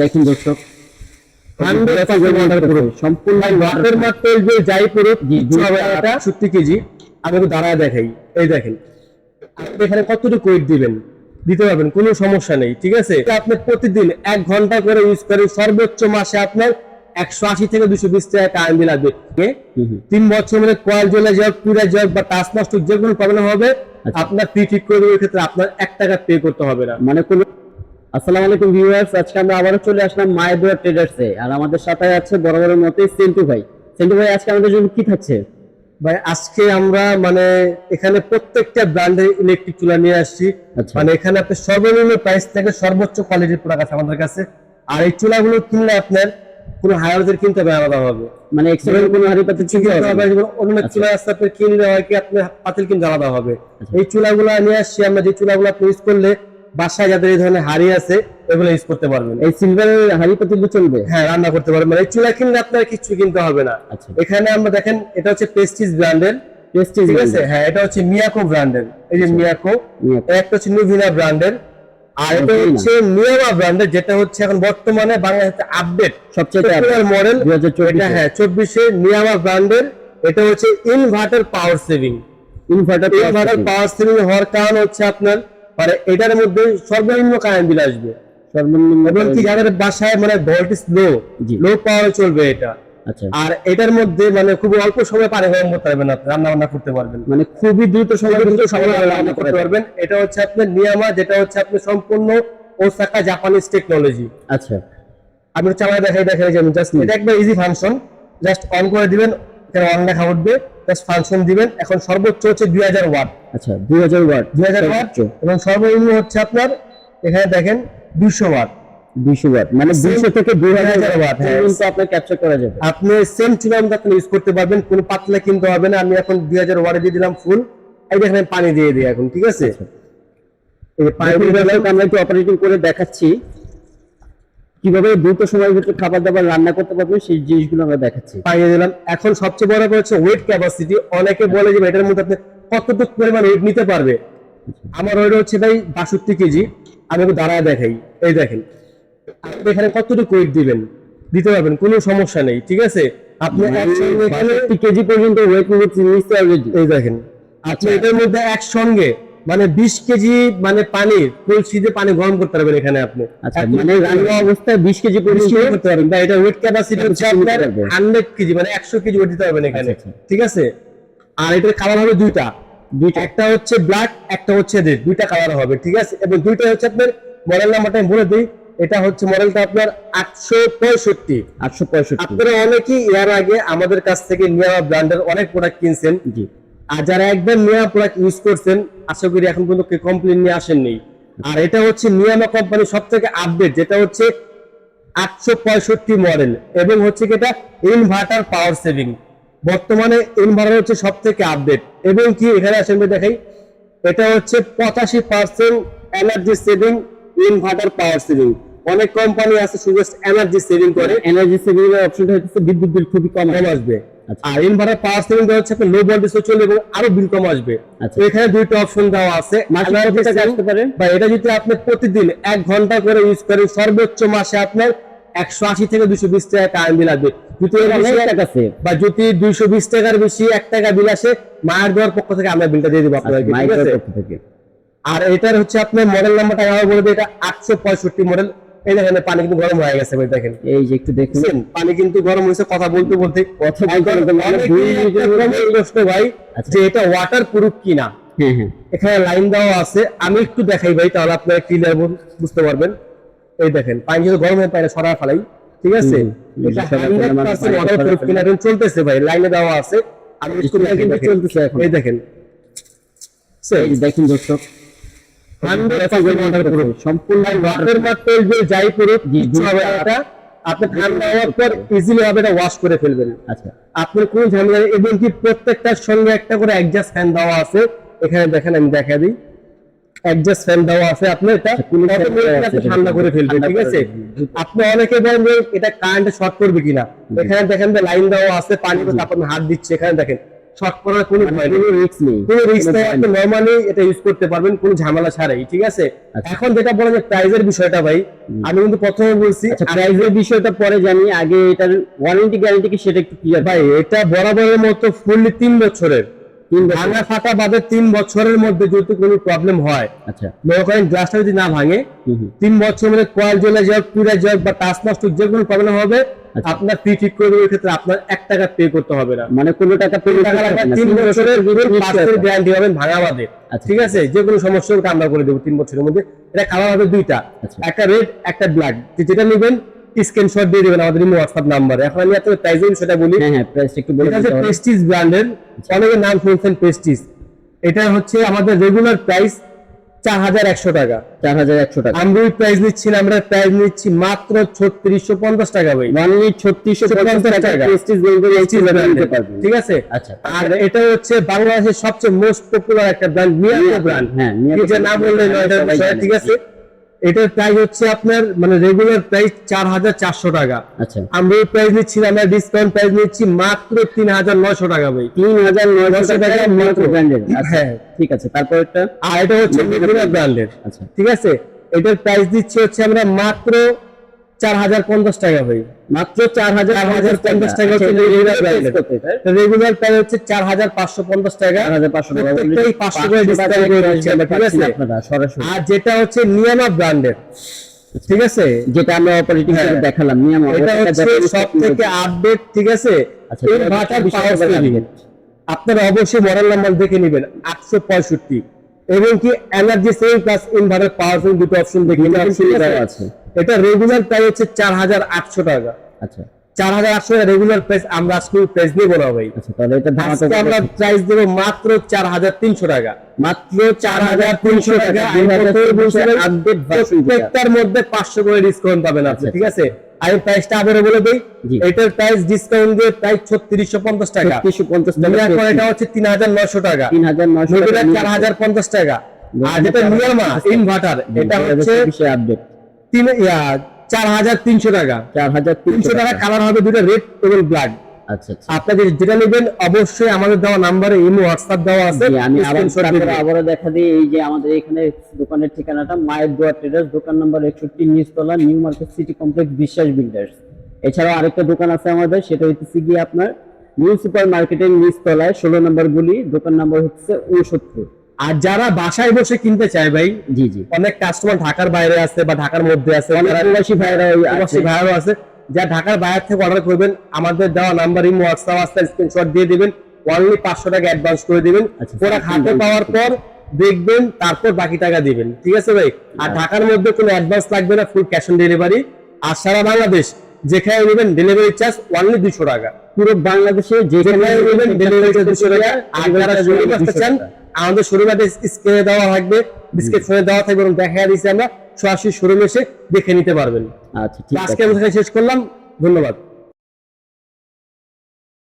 দেখুন দর্শক সম্পূর্ণ ওয়াটার মাত্র যে যাই পুরো জি, জি। এটা সত্যি কেজি। আমি দাঁড়ায় দেখাই। এই দেখেন আপনি এখানে কতটুকু ওয়েট দিবেন? দিতে পারবেন কোনো সমস্যা নেই ঠিক আছে? আপনি প্রতিদিন এক ঘণ্টা করে ইউজ করেন সর্বোচ্চ মাসে আপনার একশো আশি থেকে দুশো বিশ টাকা কারেন্ট লাগবে। তিন বছর মধ্যে কয়েল জ্বলে যাক পুরা যাক বা টাচ নষ্ট যে কোনো প্রবলেম হবে আচ্ছা। আপনার ফ্রি ঠিক করে দেওয়ার ক্ষেত্রে আপনার এক টাকা পে করতে হবে না। মানে কোনো আসসালামু আলাইকুম ভিউয়ার্স আজকে আমরা আবারও চলে আসলাম মায়েদুয়া ট্রেডার্সে আর আমাদের সাথে আছে বড় বড় মতোই সেন্টু ভাই। সেন্টু ভাই আজকে আমাদের জন্য কি থাকছে? ভাই আজকে আমরা মানে এখানে প্রত্যেকটা ব্র্যান্ডের ইলেকট্রিক চুলা নিয়ে আসছি। আচ্ছা। মানে এখানে আপনি সর্বনিম্ন প্রাইস থেকে সর্বোচ্চ কোয়ালিটির প্রোডাক্ট আছে আমাদের কাছে। আর এই চুলাগুলো কিনলে আপনার কোনো হায়ারদের কিনতে হবে আলাদা হবে। মানে এক্সট্রা কোনো হাড়ি পাতে ঠিক কিনতে হবে, অন্য আচ্ছা। চুলা আছে আপনি কিনলে হয় কি আপনি পাতিল কিনতে আলাদা হবে। আচ্ছা। এই চুলাগুলো নিয়ে আসছি আমরা যে চুলাগুলো আপনি ইউজ করলে বাসায় যাদের এই ধরনের হাড়ি আছে এগুলো ইউজ করতে পারবেন। এই সিলভার হাড়ি চলবে? হ্যাঁ রান্না করতে পারবেন। মানে এই চুলা কিনলে আপনার কিছু কিনতে হবে না। আচ্ছা। এখানে আমরা দেখেন এটা হচ্ছে পেস্টিজ ব্র্যান্ডের প্রেস্টিজ ঠিক আছে? হ্যাঁ এটা হচ্ছে মিয়াকো ব্র্যান্ডের এই যে মিয়াকো মিয়াকো। একটা হচ্ছে নিভিনা ব্র্যান্ডের আর এটা হচ্ছে নিয়ামা ব্র্যান্ডের যেটা হচ্ছে এখন বর্তমানে বাংলাদেশে আপডেট সবচেয়ে মডেল 2024 এটা হ্যাঁ চব্বিশে নিয়ামা ব্র্যান্ডের এটা হচ্ছে inverter power saving inverter inverter power saving হওয়ার কারণ হচ্ছে আপনার মানে এটার মধ্যে সর্বনিম্ন কারেন্ট বিল আসবে। সর্বনিম্ন এবং কি যাদের বাসায় মানে ভোল্টেজ লো লো পাওয়ারে চলবে এটা। আচ্ছা। আর এটার মধ্যে মানে খুব অল্প সময় গরম করতে পারবেন আপনি রান্না বান্না করতে পারবেন। মানে খুবই দ্রুত সময় সবাই সবাই রান্না করতে পারবেন। এটা হচ্ছে আপনার নিয়ামা যেটা হচ্ছে আপনি সম্পূর্ণ ওসাকা জাপানিজ টেকনোলজি আচ্ছা। আমি চালায় দেখাই দেখাই যাবেন জাস্ট এটা একবার ইজি ফাংশন জাস্ট অন করে দিবেন এখানে অন লেখা উঠবে জাস্ট ফাংশন দিবেন। এখন সর্বোচ্চ হচ্ছে দুই হাজার ওয়াট। আচ্ছা 2000 ওয়াট। দুই হাজার ওয়াট এবং সর্বনিম্ন হচ্ছে আপনার এখানে দেখেন দুশো ওয়াট। 200 ওয়াট মানে 200 থেকে 2000 2000 ওয়াট হ্যাঁ। পর্যন্ত আপনার ক্যাপচার করা যাবে। আপনি সেম আপনি ইউজ করতে পারবেন কোনো পাতলা কিনতে হবে না। আমি এখন দুই হাজার ওয়াটে দিয়ে দিলাম ফুল এই দেখেন পানি দিয়ে দিই এখন ঠিক আছে? আচ্ছা। এই পানি। আমরা একটু অপারেটিং করে দেখাচ্ছি। কীভাবে দ্রুত সময়ের ভিতরে খাবার দাবার রান্না করতে পারবেন সেই জিনিসগুলো আমরা দেখাচ্ছি। পাইয়ে দিলাম। এখন সবচেয়ে বড় হচ্ছে ওয়েট ক্যাপাসিটি অনেকে বলে যে এটার মধ্যে আপনি কতটুকু পরিমাণ ওয়েট নিতে পারবে? আমার ওয়েট হচ্ছে ভাই বাষট্টি কেজি। আমি একটু দাঁড়ায় দেখাই। এই দেখেন আপনি এখানে কতটুকু ওয়েট দিবেন? দিতে পারবেন কোনো সমস্যা নেই ঠিক আছে? আপনি একসঙ্গে এখানে কেজি পর্যন্ত ওয়েট নিতে এই দেখেন আপনি এটার মধ্যে একসঙ্গে মানে বিশ কেজি মানে পানি কলসিতে পানি গরম করতে পারবেন এখানে আপনি। আচ্ছা মানে রান্না অবস্থায় 20 কেজি পর্যন্ত করতে পারবেন। বা এটা ওয়েট ক্যাপাসিটি হচ্ছে আপনার হান্ড্রেড কেজি মানে একশো কেজি ওয়েট দিতে পারবেন এখানে। আচ্ছা, আচ্ছা। ঠিক আছে? আর এটার কালার হবে দুইটা। দুইটা। একটা হচ্ছে ব্ল্যাক একটা হচ্ছে রেড দুইটা কালার হবে ঠিক আছে? এবং দুইটা হচ্ছে আপনার মডেল নাম্বারটা আমি বলে দিই। এটা হচ্ছে মডেলটা আপনার আটশো পঁয়ষট্টি। 865 আপনারা অনেকেই এর আগে আমাদের কাছ থেকে নিয়ামা ব্র্যান্ডের অনেক প্রোডাক্ট কিনছেন। জি। আর যারা একবার নিয়ামা প্রোডাক্ট ইউজ করছেন আশা করি এখন পর্যন্ত কেউ কমপ্লেন নিয়ে আসেননি। আর এটা হচ্ছে নিয়ামা কোম্পানির সব থেকে আপডেট যেটা হচ্ছে আটশো পঁয়ষট্টি মডেল এবং হচ্ছে কি এটা ইনভার্টার পাওয়ার সেভিং বর্তমানে ইনভার্টার হচ্ছে সব থেকে আপডেট এবং কি এখানে আসেন দেখাই এটা হচ্ছে পঁচাশি percent energy saving inverter power saving অনেক কোম্পানি আছে শুধু এনার্জি সেভিং করে। এনার্জি সেভিং এর অপশনটা হচ্ছে বিদ্যুৎ বিল খুবই কম আসবে। আর ইনভার্টার পাওয়ার সেভিং দেওয়া হচ্ছে লো ভোল্টেজে চলবে এবং আরও বিল কম আসবে। আচ্ছা। এখানে দুইটা অপশন দেওয়া আছে? বা এটা যদি আপনি প্রতিদিন এক ঘণ্টা করে ইউজ করেন সর্বোচ্চ মাসে আপনার একশো আশি থেকে দুশো বিশ টাকা কারেন্ট বিল আসবে। বা যদি দুইশো বিশ টাকার বেশি এক টাকা বিল আসে মায়ের দেওয়ার পক্ষ থেকে আমরা বিলটা দিয়ে দেবো পক্ষ থেকে। আর এটার হচ্ছে আপনার মডেল নাম্বারটা আমার বলে এটা আটশো পঁয়ষট্টি মডেল এই দেখেন পানি কিন্তু গরম হয়ে গেছে ভাই দেখেন। এই যে একটু দেখুন। পানি কিন্তু গরম হয়েছে কথা বলতে বলতে। কথা বলতে মানে ভাই আচ্ছা। যে এটা ওয়াটার প্রুফ কিনা এখানে লাইন দেওয়া আছে আমি একটু দেখাই ভাই তাহলে আপনারা ক্লিয়ার বুঝতে পারবেন। এই দেখেন পানি যদি গরম হয়ে সরা ফেলাই ঠিক আছে? মানে 100% পানি ওয়াটার প্রুফ কিনা এখন চলতেছে ভাই লাইনে দেওয়া আছে। আমি একটু। চলতেছে এখন। এই দেখেন। দেখুন দর্শক। সম্পূর্ণ ওয়াটার মাত্র যে যাই প্রুফ জি, জি। হবে এটা আপনি ঠান্ডা হওয়ার পর ইজিলি ভাবে এটা ওয়াশ করে ফেলবেন। আচ্ছা। আপনার কোন ঝামেলা এবং কি প্রত্যেকটার সঙ্গে একটা করে অ্যাডজাস্ট ফ্যান দেওয়া আছে। এখানে দেখেন আমি দেখা দিই। অ্যাডজাস্ট ফ্যান দেওয়া আছে আপনি এটা আছে আপনি ঠান্ডা করে ফেলবেন ঠিক আছে? আপনি অনেকে বলেন যে এটা কারেন্ট শর্ট করবে কিনা। এখানে দেখেন যে লাইন দেওয়া আছে পানি আপনি হাত দিচ্ছে এখানে দেখেন। শর্ট করার কোনো কোনো রিস্ক নেই। কোনো রিস্ক নেই আপনি। নরমালি এটা ইউজ করতে পারবেন কোনো ঝামেলা ছাড়াই ঠিক আছে? আচ্ছা। এখন যেটা বলেন যে প্রাইজের বিষয়টা ভাই আমি কিন্তু প্রথমে বলছি আচ্ছা প্রাইসের বিষয়টা পরে জানি আগে এটার ওয়ারেন্টি গ্যারান্টি কি সেটা একটু ক্লিয়ার ভাই এটা বরাবরের মতো ফুললি তিন বছরের। বছর। ভাঙা ফাটা বাদে তিন বছরের মধ্যে যদি কোনো প্রবলেম হয় আচ্ছা। মনে করেন গ্লাসটা যদি না ভাঙে তিন বছরের মধ্যে কয়েল জ্বলে যাক পুড়ে যাক বা টাচ নষ্ট যে কোনো প্রবলেম হবে আচ্ছা। আপনার ফ্রি ঠিক করে দেওয়ার ক্ষেত্রে আপনার এক টাকা পে করতে হবে না। মানে কোনো টাকা লাগবে তিন বছরের পাঁচের গ্যারান্টি পাবেন ভাঙা বাদে আচ্ছা। ঠিক আছে? যে কোনো সমস্যা হোক আমরা করে দেবো তিন বছরের মধ্যে। এটা কালার হবে দুইটা। আচ্ছা। একটা রেড একটা ব্ল্যাক যেটা নেবেন স্ক্রিনশট দিয়ে দিবেন আমাদের হোয়াটসঅ্যাপ নাম্বারে এখন আমি আপনাদের প্রাইসের বিষয়টা বলি। হ্যাঁ হ্যাঁ প্রাইস একটু বলে এটা প্রেস্টিজ ব্র্যান্ডের অনেকের নাম শুনছেন প্রেস্টিজ এটা হচ্ছে আমাদের রেগুলার প্রাইস চার হাজার একশো টাকা। চার হাজার একশো টাকা। আমরা প্রাইস নিচ্ছি আমরা প্রাইস নিচ্ছি মাত্র ছত্রিশশো পঞ্চাশ টাকা ভাই। ছত্রিশশো পঞ্চাশ টাকা ঠিক আছে? আচ্ছা। আর এটা হচ্ছে বাংলাদেশের সবচেয়ে মোস্ট পপুলার একটা ব্র্যান্ড মিয়াকো ব্র্যান্ড হ্যাঁ, এটা বললে জানে। ঠিক আছে? এটার প্রাইস হচ্ছে আপনার মানে রেগুলার প্রাইস চার হাজার চারশো টাকা। আচ্ছা। আমরা এই প্রাইস নিচ্ছি আমরা ডিসকাউন্ট প্রাইস নিচ্ছি মাত্র তিন হাজার নয়শো টাকা ভাই। তিন হাজার নয়শো টাকা মাত্র। ব্র্যান্ডের হ্যাঁ। ঠিক আছে তারপর একটা আর এটা হচ্ছে ব্র্যান্ডেড ব্র্যান্ডের আচ্ছা। ঠিক আছে? এটার প্রাইস দিচ্ছি হচ্ছে আমরা মাত্র চার হাজার পঞ্চাশ টাকা ভাই। মাত্র চার হাজার হাজার পঞ্চাশ টাকা আচ্ছা, হচ্ছে? রেগুলার প্রাইস হচ্ছে চার হাজার পাঁচশো পঞ্চাশ টাকা। পাঁচশো টাকা। পাঁচশো করে ডিসকাউন্ট করে দিচ্ছি ঠিক আছে? সরাসরি। আর যেটা হচ্ছে নিয়ামা ব্র্যান্ডের ঠিক আছে? যেটা আমরা অপারেটিং হ্যাঁ। দেখালাম। নিয়ম এটা হচ্ছে সব থেকে আপডেট ঠিক আছে? আচ্ছা, পাওয়ার সেভিং আপনারা অবশ্যই মডেল নাম্বার দেখে নেবেন। আটশো পঁয়ষট্টি। এবং কি energy saving plus inverter power saving দুটো অপশন দেখে নেবেন, আছে। এটা রেগুলার প্রাইস হচ্ছে চার হাজার আটশো টাকা। আচ্ছা। চার হাজার আটশো টাকা রেগুলার প্রাইস আমরা আজকে প্রাইস নিয়ে বলা ভাই। আচ্ছা তাহলে এটা আজকে আমরা প্রাইস দেবো মাত্র চার হাজার তিনশো টাকা। মাত্র চার হাজার তিনশো টাকা। প্রত্যেকটার মধ্যে পাঁচশো করে ডিসকাউন্ট পাবেন আপনি আচ্ছা, ঠিক আছে? আমি প্রাইসটা আবারও বলে দিই এটার প্রাইস ডিসকাউন্ট দিয়ে প্রাইস ছত্রিশশো পঞ্চাশ টাকা। টাকা এটা হচ্ছে তিন হাজার নয়শো টাকা। তিন হাজার নদীরা চার হাজার পঞ্চাশ টাকা। আর যেটা নিয়ামা ইনভার্টার এটা হচ্ছে আপডেট তিন চার হাজার তিনশো টাকা। চার হাজার তিনশো টাকা কালার হবে দুটো রেড ব্ল্যাক আচ্ছা আচ্ছা। আপনাদের যেটা নেবেন অবশ্যই আমাদের দেওয়া নাম্বারে ইমো হোয়াটসঅ্যাপ দেওয়া আছে। আমি। আবারও দেখা দিই এই যে আমাদের এখানে দোকানের ঠিকানাটা মায়ের দোয়া ট্রেডার্স দোকান নাম্বার একষট্টি নিচতলা new market city complex Biswas builders এছাড়াও আরেকটা দোকান আছে আমাদের সেটা হচ্ছে গিয়ে আপনার নিউ সুপার মার্কেটের নিচতলায় ষোলো নম্বর গুলি দোকান নাম্বার হচ্ছে উনসত্তর আর যারা বাসায় বসে কিনতে চায় ভাই জি জি। অনেক কাস্টমার ঢাকার বাইরে আছে বা ঢাকার মধ্যে আছে প্রবাসী ভাইরা আছে। প্রবাসী ভাইরাও আছে যা ঢাকার বাইরে থেকে অর্ডার করবেন আমাদের দেওয়া নাম্বার ইমো হোয়াটসঅ্যাপ আসতে স্ক্রিনশট দিয়ে দিবেন অনলি পাঁচশো টাকা অ্যাডভান্স করে দিবেন। আচ্ছা, প্রোডাক্ট হাতে পাওয়ার পর দেখবেন তারপর বাকি টাকা দিবেন। ঠিক আছে ভাই? আর ঢাকার মধ্যে কোনো অ্যাডভান্স লাগবে না ফুল ক্যাশ অন ডেলিভারি আর সারা বাংলাদেশ যেখানে নেবেন ডেলিভারি চার্জ অনলি দুশো টাকা। পুরো বাংলাদেশে যেখানে নেবেন ডেলিভারি চার্জ দুশো টাকা আর যারা আসতে চান আমাদের শোরুমে স্ক্রিনে দেওয়া থাকবে। ডিসক্রিপশনে দেওয়া থাকবে এবং দেখা দিচ্ছি আমরা সরাসরি শোরুমে এসে দেখে নিতে পারবেন। আচ্ছা ঠিক আজকে শেষ করলাম। ধন্যবাদ।